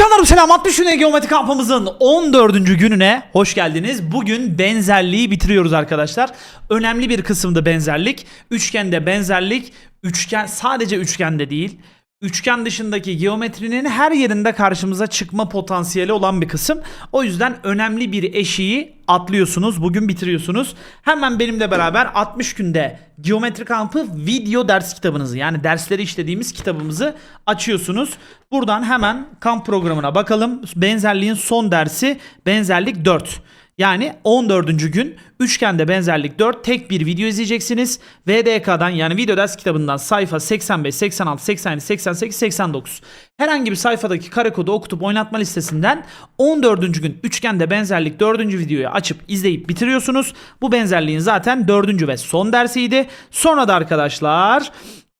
Canlarım selam 60 güne geometri kampımızın 14. gününe hoş geldiniz. Bugün benzerliği bitiriyoruz arkadaşlar. Önemli bir kısımda benzerlik. Üçgende benzerlik. Üçgen sadece üçgende değil. Üçgen dışındaki geometrinin her yerinde karşımıza çıkma potansiyeli olan bir kısım. O yüzden önemli bir eşiği atlıyorsunuz. Bugün bitiriyorsunuz. Hemen benimle beraber 60 günde geometri kampı video ders kitabınızı yani dersleri işlediğimiz kitabımızı açıyorsunuz. Buradan hemen kamp programına bakalım. Benzerliğin son dersi benzerlik 4. Yani 14. gün üçgende benzerlik 4 tek bir video izleyeceksiniz. VDK'dan yani video ders kitabından sayfa 85, 86, 87, 88, 89. Herhangi bir sayfadaki kare kodu okutup oynatma listesinden 14. gün üçgende benzerlik 4. videoyu açıp izleyip bitiriyorsunuz. Bu benzerliğin zaten 4. ve son dersiydi. Sonra da arkadaşlar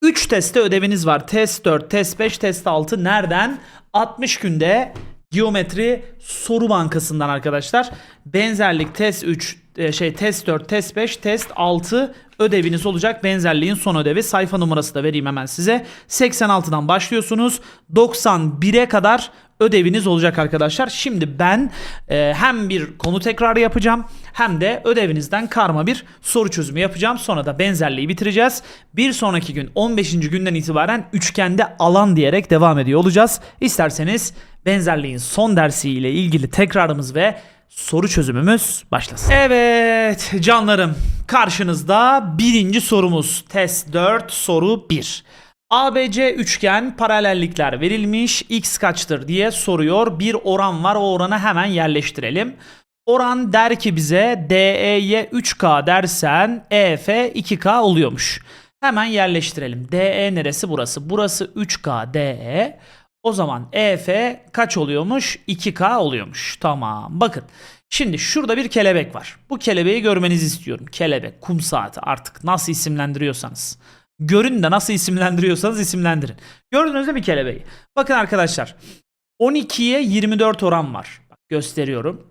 3 testte ödeviniz var. Test 4, test 5, test 6 nereden? 60 günde Geometri soru bankasından arkadaşlar. Benzerlik test 3 e, şey test 4, test 5, test 6 ödeviniz olacak. Benzerliğin son ödevi. Sayfa numarası da vereyim hemen size. 86'dan başlıyorsunuz. 91'e kadar ödeviniz olacak arkadaşlar. Şimdi ben e, hem bir konu tekrarı yapacağım hem de ödevinizden karma bir soru çözümü yapacağım. Sonra da benzerliği bitireceğiz. Bir sonraki gün 15. günden itibaren üçgende alan diyerek devam ediyor olacağız. İsterseniz benzerliğin son dersiyle ilgili tekrarımız ve soru çözümümüz başlasın. Evet canlarım karşınızda birinci sorumuz test 4 soru 1. ABC üçgen paralellikler verilmiş x kaçtır diye soruyor. Bir oran var o oranı hemen yerleştirelim. Oran der ki bize DE'ye 3K dersen EF 2K oluyormuş. Hemen yerleştirelim. DE neresi burası? Burası 3K DE. O zaman EF kaç oluyormuş? 2K oluyormuş. Tamam. Bakın. Şimdi şurada bir kelebek var. Bu kelebeği görmenizi istiyorum. Kelebek, kum saati artık nasıl isimlendiriyorsanız. Görün de nasıl isimlendiriyorsanız isimlendirin. Gördünüz mü bir kelebeği? Bakın arkadaşlar. 12'ye 24 oran var. Bak gösteriyorum.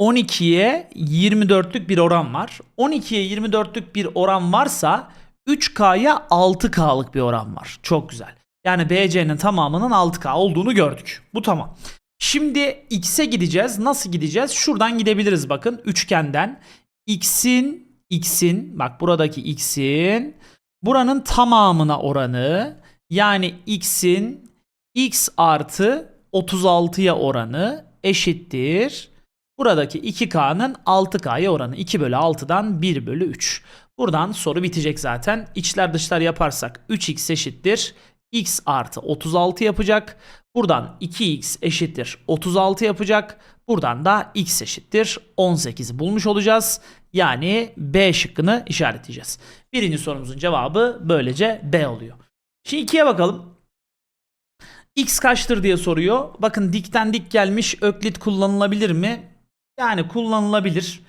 12'ye 24'lük bir oran var. 12'ye 24'lük bir oran varsa 3K'ya 6K'lık bir oran var. Çok güzel. Yani BC'nin tamamının 6K olduğunu gördük. Bu tamam. Şimdi X'e gideceğiz. Nasıl gideceğiz? Şuradan gidebiliriz bakın. Üçgenden. X'in X'in bak buradaki X'in buranın tamamına oranı yani X'in X artı 36'ya oranı eşittir. Buradaki 2K'nın 6K'ya oranı 2 bölü 6'dan 1 bölü 3. Buradan soru bitecek zaten. İçler dışlar yaparsak 3x eşittir. x artı 36 yapacak. Buradan 2x eşittir 36 yapacak. Buradan da x eşittir 18'i bulmuş olacağız. Yani B şıkkını işaretleyeceğiz. Birinci sorumuzun cevabı böylece B oluyor. Şimdi ikiye bakalım. X kaçtır diye soruyor. Bakın dikten dik gelmiş. Öklit kullanılabilir mi? Yani kullanılabilir.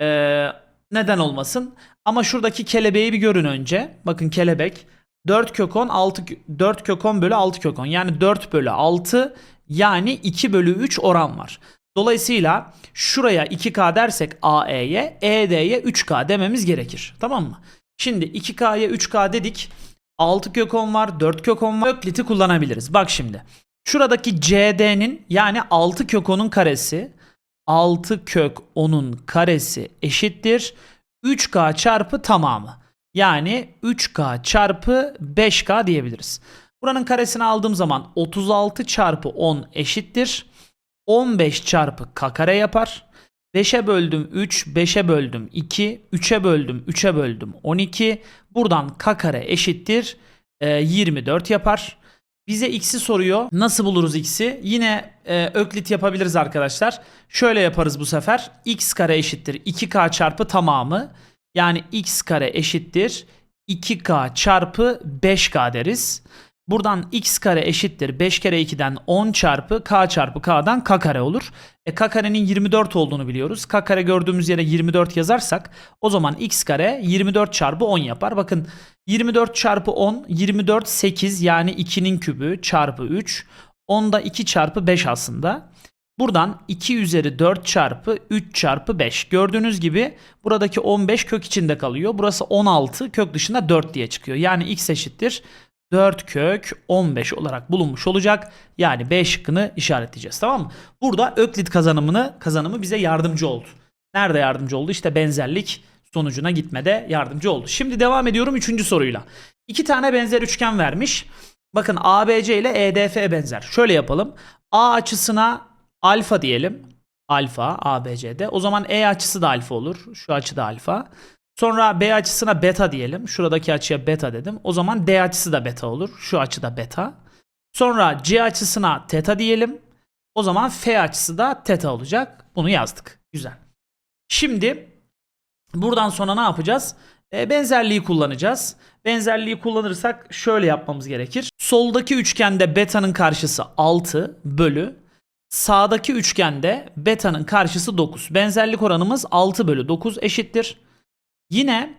Ee, neden olmasın? Ama şuradaki kelebeği bir görün önce. Bakın kelebek. 4 kök 10 6 4 kök 10 bölü 6 kök 10. Yani 4 bölü 6 yani 2 bölü 3 oran var. Dolayısıyla şuraya 2K dersek AE'ye, ED'ye 3K dememiz gerekir. Tamam mı? Şimdi 2K'ya 3K dedik. 6 kök 10 var, 4 kök 10 var. Öklit'i kullanabiliriz. Bak şimdi. Şuradaki CD'nin yani 6 kök 10'un karesi 6 kök 10'un karesi eşittir 3K çarpı tamamı. Yani 3K çarpı 5K diyebiliriz. Buranın karesini aldığım zaman 36 çarpı 10 eşittir. 15 çarpı K kare yapar. 5'e böldüm 3, 5'e böldüm 2, 3'e böldüm 3'e böldüm 12. Buradan K kare eşittir e, 24 yapar. Bize x'i soruyor. Nasıl buluruz x'i? Yine e, öklit yapabiliriz arkadaşlar. Şöyle yaparız bu sefer. x kare eşittir 2k çarpı tamamı. Yani x kare eşittir 2k çarpı 5k deriz. Buradan x kare eşittir 5 kere 2'den 10 çarpı k çarpı k'dan k kare olur. E k karenin 24 olduğunu biliyoruz. K kare gördüğümüz yere 24 yazarsak o zaman x kare 24 çarpı 10 yapar. Bakın 24 çarpı 10 24 8 yani 2'nin kübü çarpı 3. 10 da 2 çarpı 5 aslında. Buradan 2 üzeri 4 çarpı 3 çarpı 5. Gördüğünüz gibi buradaki 15 kök içinde kalıyor. Burası 16 kök dışında 4 diye çıkıyor. Yani x eşittir 4 kök 15 olarak bulunmuş olacak. Yani B şıkkını işaretleyeceğiz tamam mı? Burada Öklit kazanımını kazanımı bize yardımcı oldu. Nerede yardımcı oldu? İşte benzerlik sonucuna gitmede yardımcı oldu. Şimdi devam ediyorum 3. soruyla. İki tane benzer üçgen vermiş. Bakın ABC ile EDF benzer. Şöyle yapalım. A açısına alfa diyelim. Alfa ABC'de. O zaman E açısı da alfa olur. Şu açı da alfa. Sonra B açısına beta diyelim. Şuradaki açıya beta dedim. O zaman D açısı da beta olur. Şu açı da beta. Sonra C açısına teta diyelim. O zaman F açısı da teta olacak. Bunu yazdık. Güzel. Şimdi buradan sonra ne yapacağız? E, benzerliği kullanacağız. Benzerliği kullanırsak şöyle yapmamız gerekir. Soldaki üçgende beta'nın karşısı 6 bölü sağdaki üçgende beta'nın karşısı 9. Benzerlik oranımız 6 bölü 9 eşittir. Yine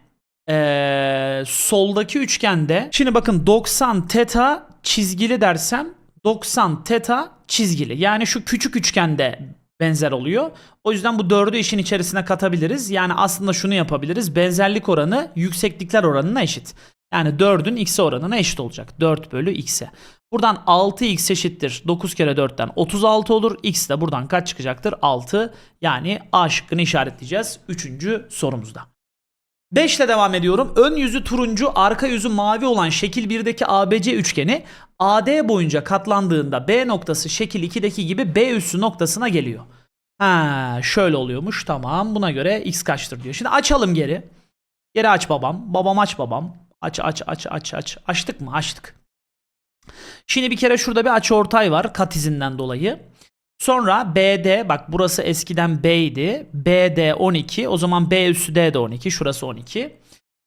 eee, soldaki üçgende şimdi bakın 90 teta çizgili dersem 90 teta çizgili. Yani şu küçük üçgende benzer oluyor. O yüzden bu 4'ü işin içerisine katabiliriz. Yani aslında şunu yapabiliriz. Benzerlik oranı yükseklikler oranına eşit. Yani 4'ün x'e oranına eşit olacak. 4 bölü x'e. Buradan 6x eşittir. 9 kere 4'ten 36 olur. x de buradan kaç çıkacaktır? 6. Yani A şıkkını işaretleyeceğiz. 3. sorumuzda. 5 ile devam ediyorum. Ön yüzü turuncu, arka yüzü mavi olan şekil 1'deki ABC üçgeni AD boyunca katlandığında B noktası şekil 2'deki gibi B üssü noktasına geliyor. Ha, şöyle oluyormuş. Tamam. Buna göre x kaçtır diyor. Şimdi açalım geri. Geri aç babam. Babam aç babam. Aç aç aç aç aç. Açtık mı? Açtık. Şimdi bir kere şurada bir açı ortay var kat izinden dolayı. Sonra BD bak burası eskiden B idi. BD 12. O zaman B üssü D de 12. Şurası 12.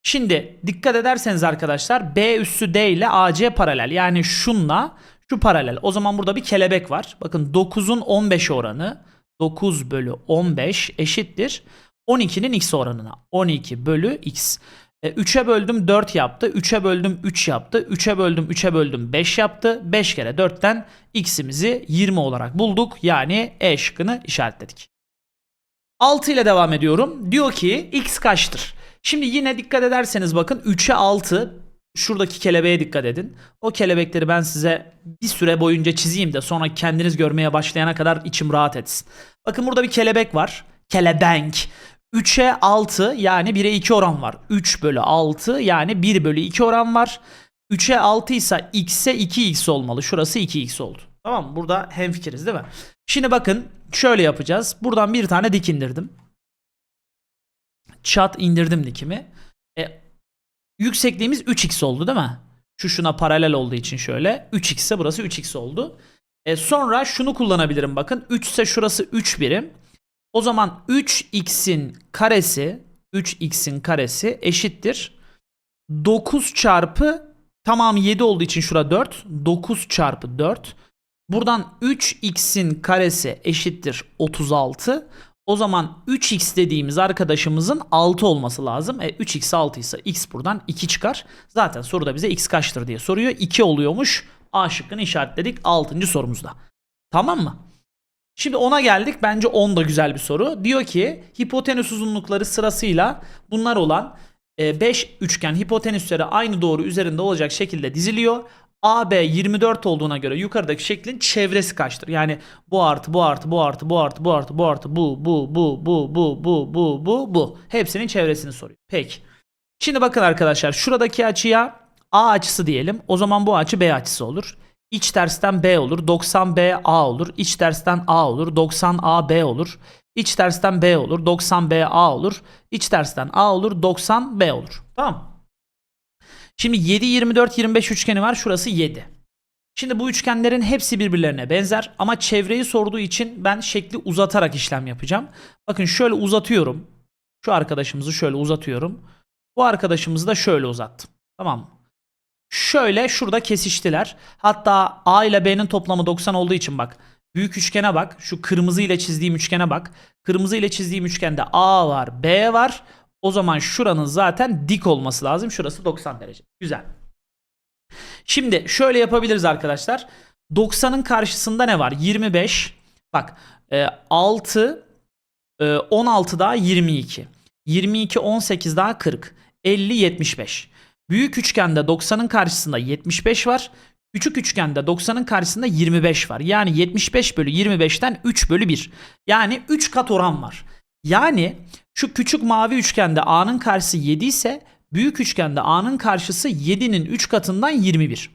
Şimdi dikkat ederseniz arkadaşlar B üssü D ile AC paralel. Yani şunla şu paralel. O zaman burada bir kelebek var. Bakın 9'un 15 oranı 9 bölü 15 eşittir. 12'nin x oranına. 12 bölü x. E, 3'e böldüm 4 yaptı. 3'e böldüm 3 yaptı. 3'e böldüm 3'e böldüm 5 yaptı. 5 kere 4'ten x'imizi 20 olarak bulduk. Yani E şıkkını işaretledik. 6 ile devam ediyorum. Diyor ki x kaçtır? Şimdi yine dikkat ederseniz bakın 3'e 6 şuradaki kelebeğe dikkat edin. O kelebekleri ben size bir süre boyunca çizeyim de sonra kendiniz görmeye başlayana kadar içim rahat etsin. Bakın burada bir kelebek var. Kelebenk. 3'e 6 yani 1'e 2 oran var. 3 bölü 6 yani 1 bölü 2 oran var. 3'e 6 ise x'e 2x olmalı. Şurası 2x oldu. Tamam mı? Burada hemfikiriz değil mi? Şimdi bakın şöyle yapacağız. Buradan bir tane dik indirdim. Çat indirdim dikimi. E, yüksekliğimiz 3x oldu değil mi? Şu şuna paralel olduğu için şöyle. 3x ise burası 3x oldu. E, sonra şunu kullanabilirim bakın. 3 ise şurası 3 birim. O zaman 3x'in karesi 3x'in karesi eşittir. 9 çarpı tamam 7 olduğu için şura 4. 9 çarpı 4. Buradan 3x'in karesi eşittir 36. O zaman 3x dediğimiz arkadaşımızın 6 olması lazım. E 3x 6 ise x buradan 2 çıkar. Zaten soruda bize x kaçtır diye soruyor. 2 oluyormuş. A şıkkını işaretledik 6. sorumuzda. Tamam mı? Şimdi ona geldik. Bence 10 da güzel bir soru. Diyor ki hipotenüs uzunlukları sırasıyla bunlar olan 5 üçgen hipotenüsleri aynı doğru üzerinde olacak şekilde diziliyor. AB 24 olduğuna göre yukarıdaki şeklin çevresi kaçtır? Yani bu artı bu artı bu artı bu artı bu artı bu artı bu bu bu bu bu bu bu bu bu hepsinin çevresini soruyor. Peki. Şimdi bakın arkadaşlar şuradaki açıya A açısı diyelim. O zaman bu açı B açısı olur. İç tersten B olur. 90B A olur. İç tersten A olur. 90A B olur. İç tersten B olur. 90B A olur. İç tersten A olur. 90B olur. Tamam. Şimdi 7 24 25 üçgeni var. Şurası 7. Şimdi bu üçgenlerin hepsi birbirlerine benzer ama çevreyi sorduğu için ben şekli uzatarak işlem yapacağım. Bakın şöyle uzatıyorum. Şu arkadaşımızı şöyle uzatıyorum. Bu arkadaşımızı da şöyle uzattım. Tamam mı? Şöyle şurada kesiştiler. Hatta A ile B'nin toplamı 90 olduğu için bak. Büyük üçgene bak. Şu kırmızı ile çizdiğim üçgene bak. Kırmızı ile çizdiğim üçgende A var, B var. O zaman şuranın zaten dik olması lazım. Şurası 90 derece. Güzel. Şimdi şöyle yapabiliriz arkadaşlar. 90'ın karşısında ne var? 25. Bak e, 6 e, 16 daha 22. 22 18 daha 40. 50 75. Büyük üçgende 90'ın karşısında 75 var. Küçük üçgende 90'ın karşısında 25 var. Yani 75 bölü 25'ten 3 bölü 1. Yani 3 kat oran var. Yani şu küçük mavi üçgende A'nın karşısı 7 ise büyük üçgende A'nın karşısı 7'nin 3 katından 21.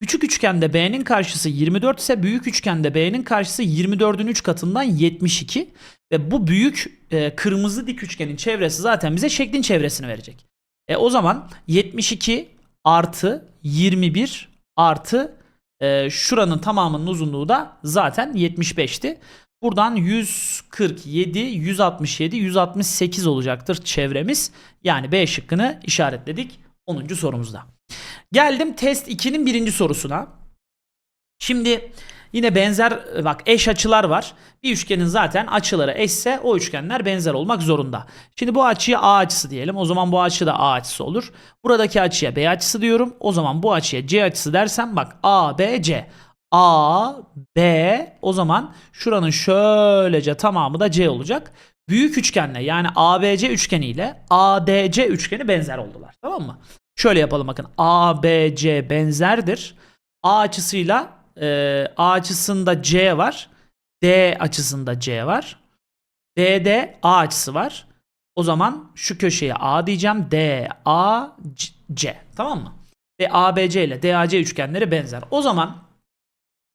Küçük üçgende B'nin karşısı 24 ise büyük üçgende B'nin karşısı 24'ün 3 katından 72 ve bu büyük e, kırmızı dik üçgenin çevresi zaten bize şeklin çevresini verecek. E, o zaman 72 artı 21 artı e, şuranın tamamının uzunluğu da zaten 75'ti. Buradan 147, 167, 168 olacaktır çevremiz. Yani B şıkkını işaretledik 10. sorumuzda. Geldim test 2'nin birinci sorusuna. Şimdi yine benzer bak eş açılar var. Bir üçgenin zaten açıları eşse o üçgenler benzer olmak zorunda. Şimdi bu açıya A açısı diyelim. O zaman bu açı da A açısı olur. Buradaki açıya B açısı diyorum. O zaman bu açıya C açısı dersem bak A, B, C. A, B o zaman şuranın şöylece tamamı da C olacak. Büyük üçgenle yani ABC üçgeniyle ADC üçgeni benzer oldular. Tamam mı? Şöyle yapalım bakın. ABC benzerdir. A açısıyla e, A açısında C var. D açısında C var. D'de A açısı var. O zaman şu köşeye A diyeceğim. D, A, C. C. Tamam mı? Ve ABC ile DAC üçgenleri benzer. O zaman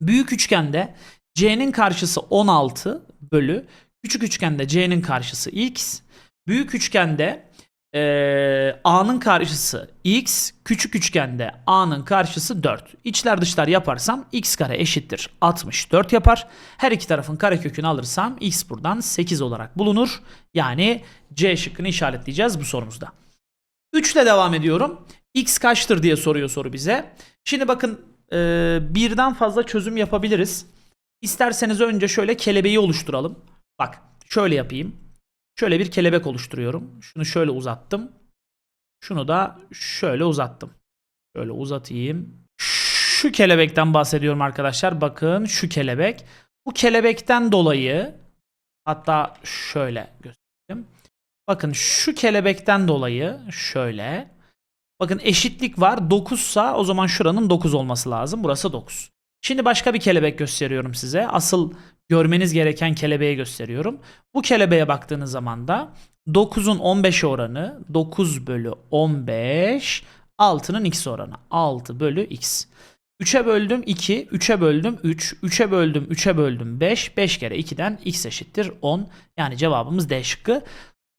büyük üçgende C'nin karşısı 16 bölü küçük üçgende C'nin karşısı X. Büyük üçgende ee, A'nın karşısı x, küçük üçgende A'nın karşısı 4. İçler dışlar yaparsam x kare eşittir 64 yapar. Her iki tarafın karekökünü alırsam x buradan 8 olarak bulunur. Yani C şıkkını işaretleyeceğiz bu sorumuzda. 3 ile devam ediyorum. X kaçtır diye soruyor soru bize. Şimdi bakın e, birden fazla çözüm yapabiliriz. İsterseniz önce şöyle kelebeği oluşturalım. Bak şöyle yapayım. Şöyle bir kelebek oluşturuyorum. Şunu şöyle uzattım. Şunu da şöyle uzattım. Şöyle uzatayım. Şu kelebekten bahsediyorum arkadaşlar. Bakın şu kelebek. Bu kelebekten dolayı hatta şöyle göstereyim. Bakın şu kelebekten dolayı şöyle. Bakın eşitlik var. 9 sa o zaman şuranın 9 olması lazım. Burası 9. Şimdi başka bir kelebek gösteriyorum size. Asıl görmeniz gereken kelebeği gösteriyorum. Bu kelebeğe baktığınız zaman da 9'un 15 oranı 9 bölü 15 6'nın x oranı 6 bölü x. 3'e böldüm 2, 3'e böldüm 3, 3'e böldüm 3'e böldüm 5, 5 kere 2'den x eşittir 10. Yani cevabımız D şıkkı.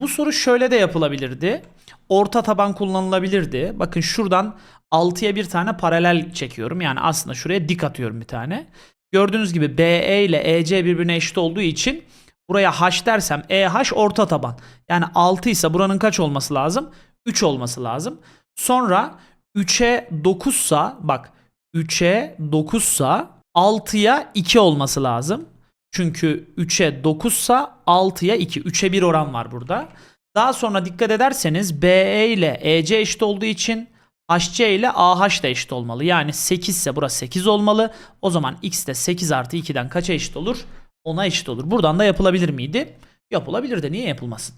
Bu soru şöyle de yapılabilirdi. Orta taban kullanılabilirdi. Bakın şuradan 6'ya bir tane paralel çekiyorum. Yani aslında şuraya dik atıyorum bir tane. Gördüğünüz gibi BE ile EC birbirine eşit olduğu için buraya H dersem EH orta taban. Yani 6 ise buranın kaç olması lazım? 3 olması lazım. Sonra 3'e 9 sa bak 3'e 9 sa 6'ya 2 olması lazım. Çünkü 3'e 9 sa 6'ya 2. 3'e 1 oran var burada. Daha sonra dikkat ederseniz BE ile EC eşit olduğu için HC ile AH da eşit olmalı. Yani 8 ise burası 8 olmalı. O zaman X de 8 artı 2'den kaça eşit olur? 10'a eşit olur. Buradan da yapılabilir miydi? Yapılabilir de niye yapılmasın?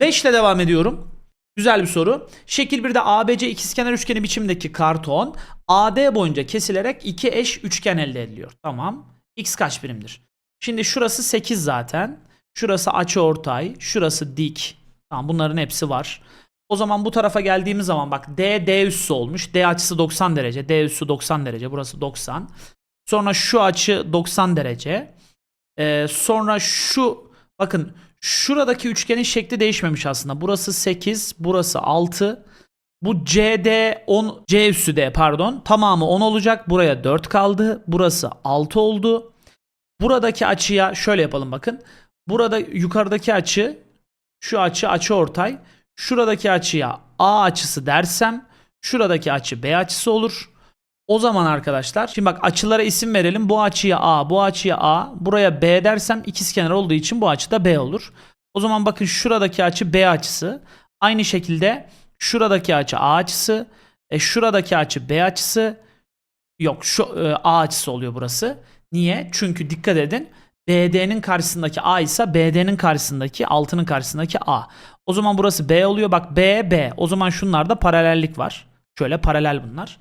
5 ile devam ediyorum. Güzel bir soru. Şekil 1'de ABC ikizkenar üçgeni biçimdeki karton AD boyunca kesilerek iki eş üçgen elde ediliyor. Tamam. X kaç birimdir? Şimdi şurası 8 zaten. Şurası açıortay, şurası dik. Tamam bunların hepsi var. O zaman bu tarafa geldiğimiz zaman bak D D üssü olmuş. D açısı 90 derece. D üssü 90 derece. Burası 90. Sonra şu açı 90 derece. Ee, sonra şu bakın şuradaki üçgenin şekli değişmemiş aslında. Burası 8, burası 6. Bu CD 10 C üssü D pardon. Tamamı 10 olacak. Buraya 4 kaldı. Burası 6 oldu. Buradaki açıya şöyle yapalım bakın. Burada yukarıdaki açı şu açı açı ortay. Şuradaki açıya A açısı dersem şuradaki açı B açısı olur. O zaman arkadaşlar şimdi bak açılara isim verelim. Bu açıya A, bu açıya A, buraya B dersem ikizkenar olduğu için bu açı da B olur. O zaman bakın şuradaki açı B açısı. Aynı şekilde şuradaki açı A açısı, e, şuradaki açı B açısı. Yok şu e, A açısı oluyor burası. Niye? Çünkü dikkat edin BD'nin karşısındaki A ise BD'nin karşısındaki 6'nın karşısındaki A. O zaman burası B oluyor. Bak B, B. O zaman şunlarda paralellik var. Şöyle paralel bunlar.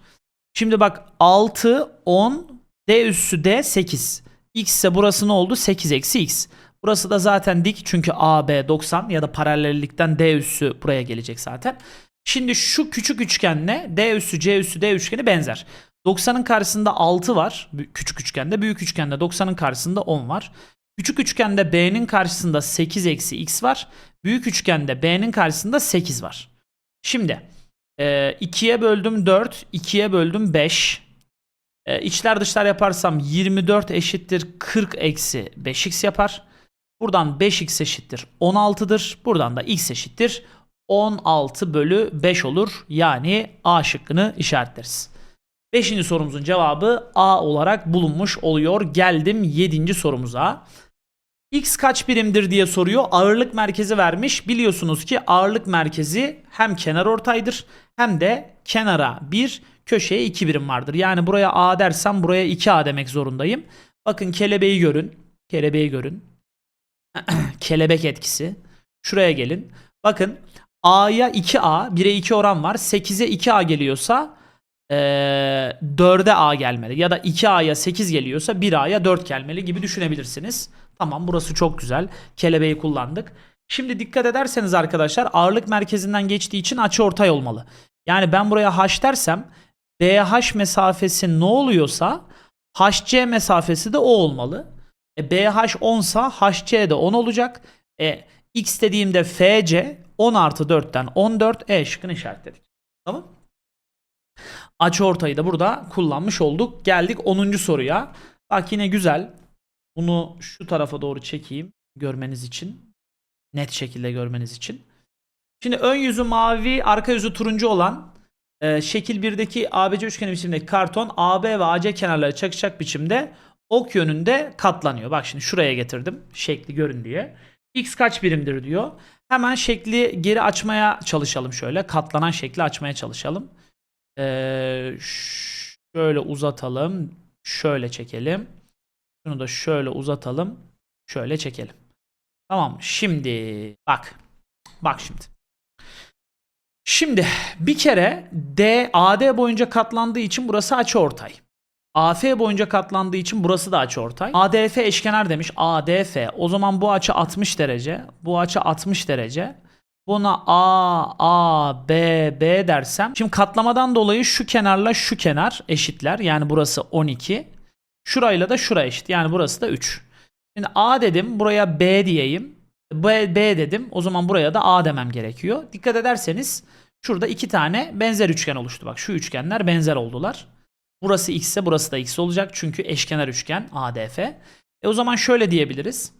Şimdi bak 6, 10, D üssü D 8. X ise burası ne oldu? 8 eksi X. Burası da zaten dik çünkü AB 90 ya da paralellikten D üssü buraya gelecek zaten. Şimdi şu küçük üçgenle D üssü C üssü D üçgeni benzer. 90'ın karşısında 6 var küçük üçgende. Büyük üçgende 90'ın karşısında 10 var. Küçük üçgende B'nin karşısında 8 eksi X var. Büyük üçgende B'nin karşısında 8 var. Şimdi e, 2'ye böldüm 4, 2'ye böldüm 5. E, içler dışlar yaparsam 24 eşittir 40 eksi 5x yapar. Buradan 5x eşittir 16'dır. Buradan da x eşittir 16 bölü 5 olur. Yani A şıkkını işaretleriz. Beşinci sorumuzun cevabı A olarak bulunmuş oluyor. Geldim 7. sorumuza. X kaç birimdir diye soruyor. Ağırlık merkezi vermiş. Biliyorsunuz ki ağırlık merkezi hem kenar ortaydır hem de kenara 1, köşeye 2 birim vardır. Yani buraya A dersem buraya 2A demek zorundayım. Bakın kelebeği görün. Kelebeği görün. Kelebek etkisi. Şuraya gelin. Bakın A'ya 2A, 1'e 2 oran var. 8'e 2A geliyorsa ee, 4'e A gelmeli. Ya da 2A'ya 8 geliyorsa 1A'ya 4 gelmeli gibi düşünebilirsiniz. Tamam burası çok güzel. Kelebeği kullandık. Şimdi dikkat ederseniz arkadaşlar ağırlık merkezinden geçtiği için açı ortay olmalı. Yani ben buraya H dersem BH mesafesi ne oluyorsa HC mesafesi de o olmalı. E, BH 10 sa HC de 10 olacak. E, X dediğimde FC 10 artı 4'ten 14 E şıkkını işaretledik. Tamam. Açı ortayı da burada kullanmış olduk. Geldik 10. soruya. Bak yine güzel. Bunu şu tarafa doğru çekeyim görmeniz için. Net şekilde görmeniz için. Şimdi ön yüzü mavi, arka yüzü turuncu olan e, şekil 1'deki ABC üçgeni biçimindeki karton AB ve AC kenarları çakışacak biçimde ok yönünde katlanıyor. Bak şimdi şuraya getirdim şekli görün diye. X kaç birimdir diyor. Hemen şekli geri açmaya çalışalım şöyle. Katlanan şekli açmaya çalışalım. Ee, şöyle uzatalım. Şöyle çekelim. Şunu da şöyle uzatalım. Şöyle çekelim. Tamam. Şimdi bak. Bak şimdi. Şimdi bir kere D AD boyunca katlandığı için burası açıortay. AF boyunca katlandığı için burası da açıortay. ADF eşkenar demiş. ADF. O zaman bu açı 60 derece. Bu açı 60 derece. Buna A, A, B, B dersem. Şimdi katlamadan dolayı şu kenarla şu kenar eşitler. Yani burası 12. Şurayla da şura eşit. Yani burası da 3. Şimdi A dedim. Buraya B diyeyim. B, B dedim. O zaman buraya da A demem gerekiyor. Dikkat ederseniz şurada iki tane benzer üçgen oluştu. Bak şu üçgenler benzer oldular. Burası x ise burası da x olacak. Çünkü eşkenar üçgen ADF. E o zaman şöyle diyebiliriz.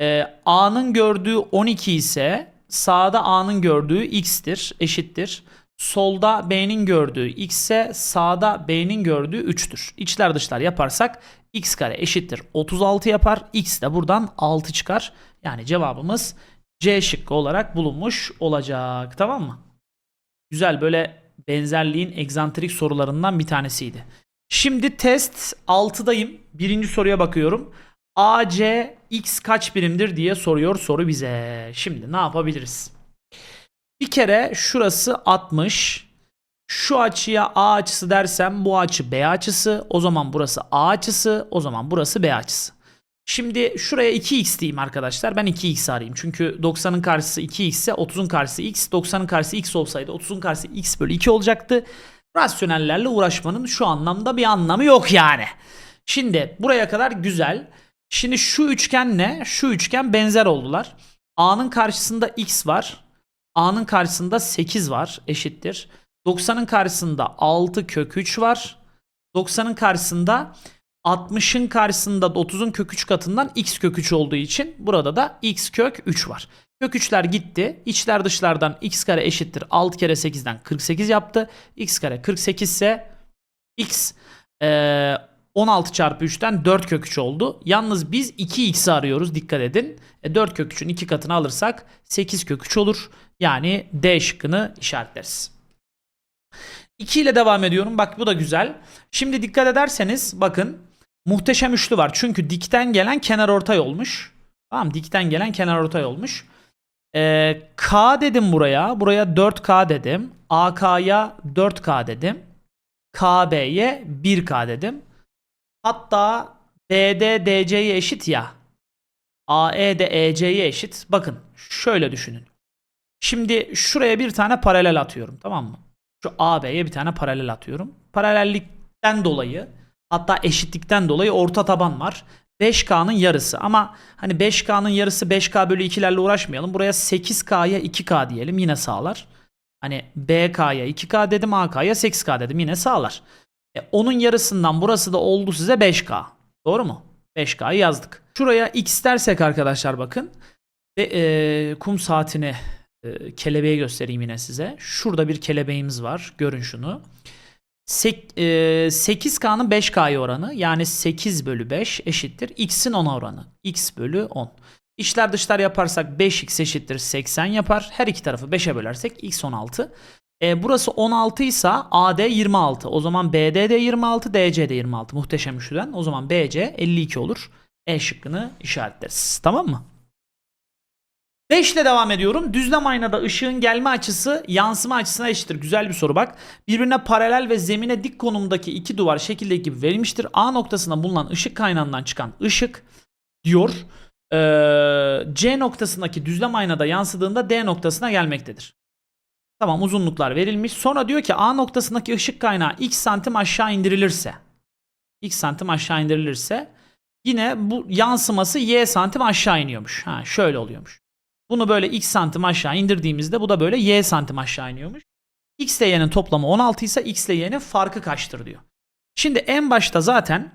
Ee, A'nın gördüğü 12 ise sağda A'nın gördüğü x'tir, eşittir. Solda B'nin gördüğü x ise sağda B'nin gördüğü 3'tür. İçler dışlar yaparsak x kare eşittir 36 yapar. X de buradan 6 çıkar. Yani cevabımız C şıkkı olarak bulunmuş olacak. Tamam mı? Güzel böyle benzerliğin egzantrik sorularından bir tanesiydi. Şimdi test 6'dayım. Birinci soruya bakıyorum. AC x kaç birimdir diye soruyor soru bize. Şimdi ne yapabiliriz? Bir kere şurası 60. Şu açıya A açısı dersem bu açı B açısı. O zaman burası A açısı. O zaman burası B açısı. Şimdi şuraya 2x diyeyim arkadaşlar. Ben 2x arayayım. Çünkü 90'ın karşısı 2x ise 30'un karşısı x. 90'ın karşısı x olsaydı 30'un karşısı x bölü 2 olacaktı. Rasyonellerle uğraşmanın şu anlamda bir anlamı yok yani. Şimdi buraya kadar güzel. Şimdi şu üçgenle şu üçgen benzer oldular. A'nın karşısında x var. A'nın karşısında 8 var eşittir. 90'ın karşısında 6 kök 3 var. 90'ın karşısında 60'ın karşısında 30'un kök 3 katından x kök 3 olduğu için burada da x kök 3 var. Kök 3'ler gitti. İçler dışlardan x kare eşittir 6 kere 8'den 48 yaptı. x kare 48 ise x eee 16 çarpı 3'ten 4 kök 3 oldu. Yalnız biz 2x'i arıyoruz dikkat edin. E 4 kök 3'ün 2 katını alırsak 8 kök 3 olur. Yani D şıkkını işaretleriz. 2 ile devam ediyorum. Bak bu da güzel. Şimdi dikkat ederseniz bakın muhteşem üçlü var. Çünkü dikten gelen kenar ortay olmuş. Tamam dikten gelen kenar ortay olmuş. Ee, K dedim buraya. Buraya 4K dedim. AK'ya 4K dedim. KB'ye 1K dedim. Hatta BD DC'ye eşit ya. AE de EC'ye eşit. Bakın şöyle düşünün. Şimdi şuraya bir tane paralel atıyorum tamam mı? Şu AB'ye bir tane paralel atıyorum. Paralellikten dolayı hatta eşitlikten dolayı orta taban var. 5K'nın yarısı ama hani 5K'nın yarısı 5K bölü 2'lerle uğraşmayalım. Buraya 8K'ya 2K diyelim yine sağlar. Hani BK'ya 2K dedim AK'ya 8K dedim yine sağlar. E, onun yarısından burası da oldu size 5K. Doğru mu? 5K'yı yazdık. Şuraya X dersek arkadaşlar bakın. Ve e, kum saatini e, kelebeği göstereyim yine size. Şurada bir kelebeğimiz var. Görün şunu. Sek- e, 8K'nın 5K'ya oranı yani 8 bölü 5 eşittir. X'in 10'a oranı. X bölü 10. İçler dışlar yaparsak 5x eşittir 80 yapar. Her iki tarafı 5'e bölersek x 16. E, burası 16 ise AD 26. O zaman BD de 26, DC de 26. Muhteşem üçlüden. O zaman BC 52 olur. E şıkkını işaretleriz. Tamam mı? 5 ile devam ediyorum. Düzlem aynada ışığın gelme açısı yansıma açısına eşittir. Güzel bir soru bak. Birbirine paralel ve zemine dik konumdaki iki duvar şekildeki gibi verilmiştir. A noktasında bulunan ışık kaynağından çıkan ışık diyor. Ee, C noktasındaki düzlem aynada yansıdığında D noktasına gelmektedir. Tamam uzunluklar verilmiş. Sonra diyor ki A noktasındaki ışık kaynağı x santim aşağı indirilirse x santim aşağı indirilirse yine bu yansıması y santim aşağı iniyormuş. Ha şöyle oluyormuş. Bunu böyle x santim aşağı indirdiğimizde bu da böyle y santim aşağı iniyormuş. x ile y'nin toplamı 16 ise x ile y'nin farkı kaçtır diyor. Şimdi en başta zaten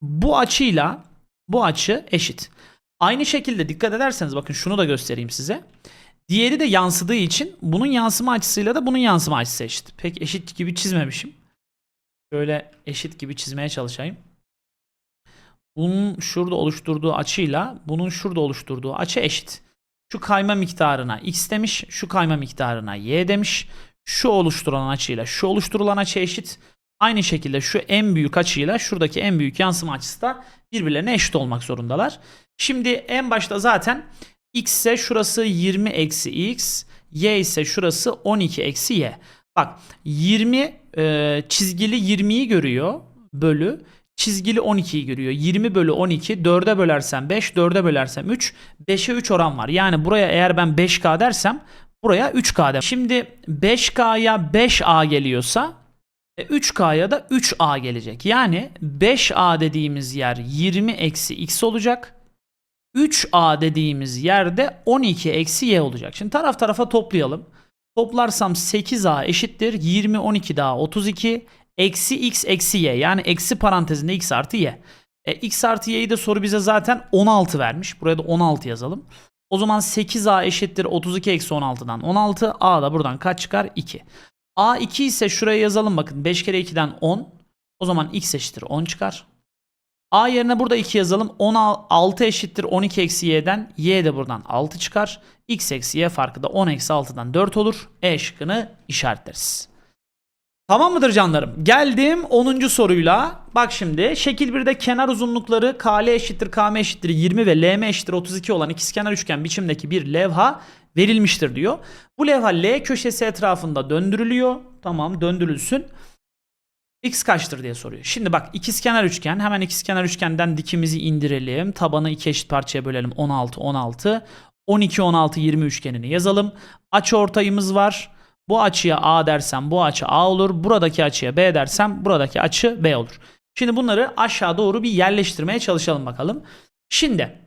bu açıyla bu açı eşit. Aynı şekilde dikkat ederseniz bakın şunu da göstereyim size. Diğeri de yansıdığı için bunun yansıma açısıyla da bunun yansıma açısı eşit. Pek eşit gibi çizmemişim. Şöyle eşit gibi çizmeye çalışayım. Bunun şurada oluşturduğu açıyla bunun şurada oluşturduğu açı eşit. Şu kayma miktarına x demiş, şu kayma miktarına y demiş. Şu oluşturulan açıyla şu oluşturulan açı eşit. Aynı şekilde şu en büyük açıyla şuradaki en büyük yansıma açısı da birbirlerine eşit olmak zorundalar. Şimdi en başta zaten x ise şurası 20 eksi x, y ise şurası 12 eksi y. Bak 20 e, çizgili 20'yi görüyor bölü çizgili 12'yi görüyor. 20 bölü 12 4'e bölersem 5 4'e bölersem 3 5'e 3 oran var. Yani buraya eğer ben 5K dersem buraya 3K derim. Şimdi 5K'ya 5A geliyorsa e, 3K'ya da 3A gelecek. Yani 5A dediğimiz yer 20 eksi x olacak. 3A dediğimiz yerde 12 eksi y olacak. Şimdi taraf tarafa toplayalım. Toplarsam 8A eşittir 20 12 daha 32 eksi x eksi y yani eksi parantezinde x artı y. E, x artı y'yi de soru bize zaten 16 vermiş. Buraya da 16 yazalım. O zaman 8a eşittir 32 eksi 16'dan 16. a da buradan kaç çıkar? 2. a 2 ise şuraya yazalım bakın. 5 kere 2'den 10. O zaman x eşittir 10 çıkar. A yerine burada 2 yazalım. 16 eşittir 12 eksi y'den. y de buradan 6 çıkar. x eksi y farkı da 10 eksi 6'dan 4 olur. E şıkkını işaretleriz. Tamam mıdır canlarım? Geldim 10. soruyla. Bak şimdi şekil 1'de kenar uzunlukları KL eşittir KM eşittir 20 ve LM eşittir 32 olan ikizkenar üçgen biçimdeki bir levha verilmiştir diyor. Bu levha L köşesi etrafında döndürülüyor. Tamam döndürülsün. X kaçtır diye soruyor. Şimdi bak ikizkenar üçgen. Hemen ikizkenar üçgenden dikimizi indirelim. Tabanı iki eşit parçaya bölelim. 16 16. 12 16 20 üçgenini yazalım. Açı ortayımız var. Bu açıya A dersem bu açı A olur. Buradaki açıya B dersem buradaki açı B olur. Şimdi bunları aşağı doğru bir yerleştirmeye çalışalım bakalım. Şimdi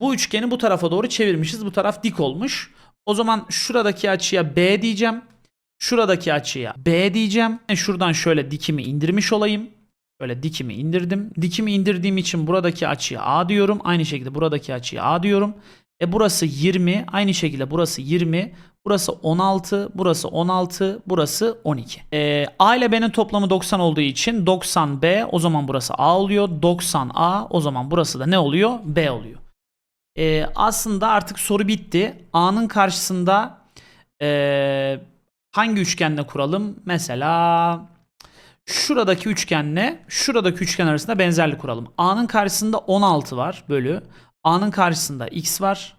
bu üçgeni bu tarafa doğru çevirmişiz. Bu taraf dik olmuş. O zaman şuradaki açıya B diyeceğim. Şuradaki açıya B diyeceğim. Şuradan şöyle dikimi indirmiş olayım. Böyle dikimi indirdim. Dikimi indirdiğim için buradaki açıya A diyorum. Aynı şekilde buradaki açıya A diyorum. E burası 20. Aynı şekilde burası 20. Burası 16, burası 16, burası 12. Ee, A ile B'nin toplamı 90 olduğu için 90B o zaman burası A oluyor. 90A o zaman burası da ne oluyor? B oluyor. Ee, aslında artık soru bitti. A'nın karşısında ee, hangi üçgenle kuralım? Mesela şuradaki üçgenle şuradaki üçgen arasında benzerlik kuralım. A'nın karşısında 16 var bölü. A'nın karşısında x var.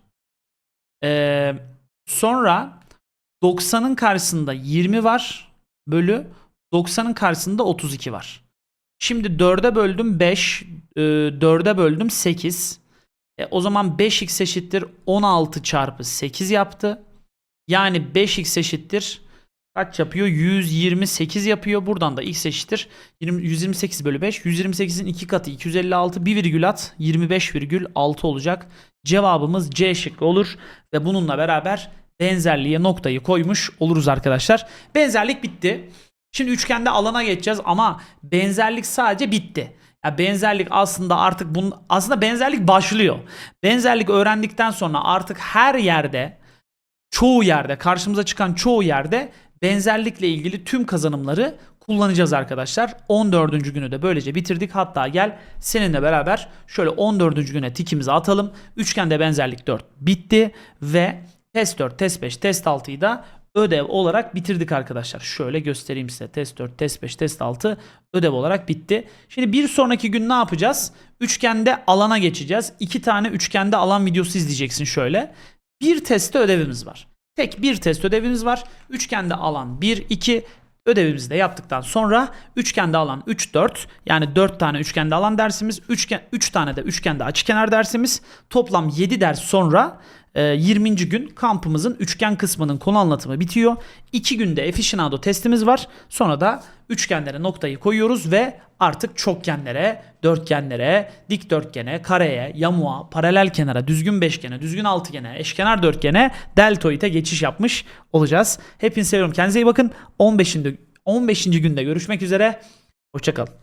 Ee, sonra 90'ın karşısında 20 var bölü 90'ın karşısında 32 var. Şimdi 4'e böldüm 5, e, 4'e böldüm 8. E, o zaman 5x eşittir 16 çarpı 8 yaptı. Yani 5x eşittir kaç yapıyor? 128 yapıyor. Buradan da x eşittir 20, 128 bölü 5. 128'in 2 katı 256 bir virgül at 25,6 olacak. Cevabımız C şıkkı olur ve bununla beraber benzerliğe noktayı koymuş oluruz arkadaşlar. Benzerlik bitti. Şimdi üçgende alana geçeceğiz ama benzerlik sadece bitti. Ya benzerlik aslında artık bunun aslında benzerlik başlıyor. Benzerlik öğrendikten sonra artık her yerde çoğu yerde karşımıza çıkan çoğu yerde benzerlikle ilgili tüm kazanımları kullanacağız arkadaşlar. 14. günü de böylece bitirdik. Hatta gel seninle beraber şöyle 14. güne tikimizi atalım. Üçgende benzerlik 4 bitti ve test 4, test 5, test 6'yı da ödev olarak bitirdik arkadaşlar. Şöyle göstereyim size. Test 4, test 5, test 6 ödev olarak bitti. Şimdi bir sonraki gün ne yapacağız? Üçgende alana geçeceğiz. İki tane üçgende alan videosu izleyeceksin şöyle. Bir testte ödevimiz var. Tek bir test ödevimiz var. Üçgende alan 1, 2 ödevimizi de yaptıktan sonra üçgende alan 3, 4 yani 4 tane üçgende alan dersimiz, üçgen, 3 tane de üçgende açıkenar dersimiz. Toplam 7 ders sonra 20. gün kampımızın üçgen kısmının konu anlatımı bitiyor. 2 günde aficionado testimiz var. Sonra da üçgenlere noktayı koyuyoruz ve artık çokgenlere, dörtgenlere, dikdörtgene, kareye, yamuğa, paralel kenara, düzgün beşgene, düzgün altıgene, eşkenar dörtgene, deltoide geçiş yapmış olacağız. Hepinizi seviyorum. Kendinize iyi bakın. 15. 15. günde görüşmek üzere. Hoşçakalın.